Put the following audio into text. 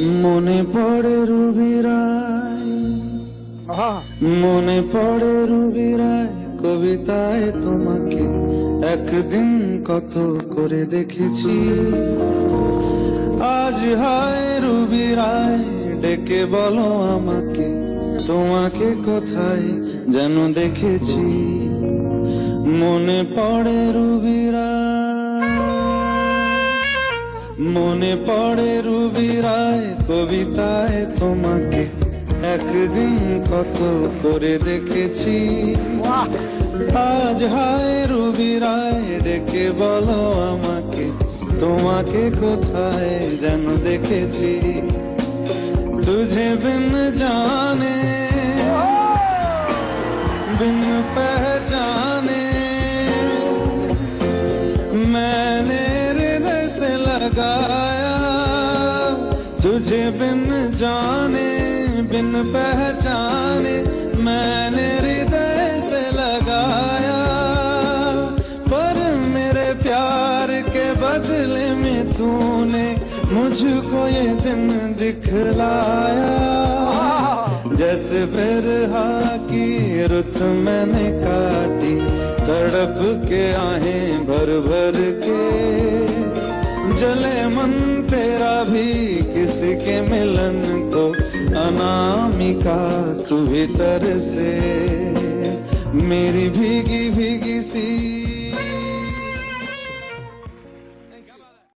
মনে পড়ে রুবিরায়। মনে পড়ে রুবিরায় কবিতায় তোমাকে একদিন কত করে দেখেছি। আজ হায় রুবিরায় ডেকে বলো আমাকে তোমাকে কোথায় যেন দেখেছি। মনে পড়ে রুবিরায় মনে পড়ে রুবি রায় কবিতায় তোমাকে। একদিন কত করে দেখেছি। আজ হায় রুবি রায় ডেকে বলো আমাকে তোমাকে কোথায় যেন দেখেছি। তুঝে বিন জানে বিন পে लगाया। तुझे बिन जाने, बिन पहचाने मैंने हृदय से लगाया। पर मेरे प्यार के बदले में तूने मुझको ये दिन दिखलाया। जैसे बिरहा की रुत मैंने काटी, तड़प के आहें भर भर के। जले मन तेरा भी किसी के मिलन को, अनामिका तू भीतर से। मेरी भीगी भीगी सी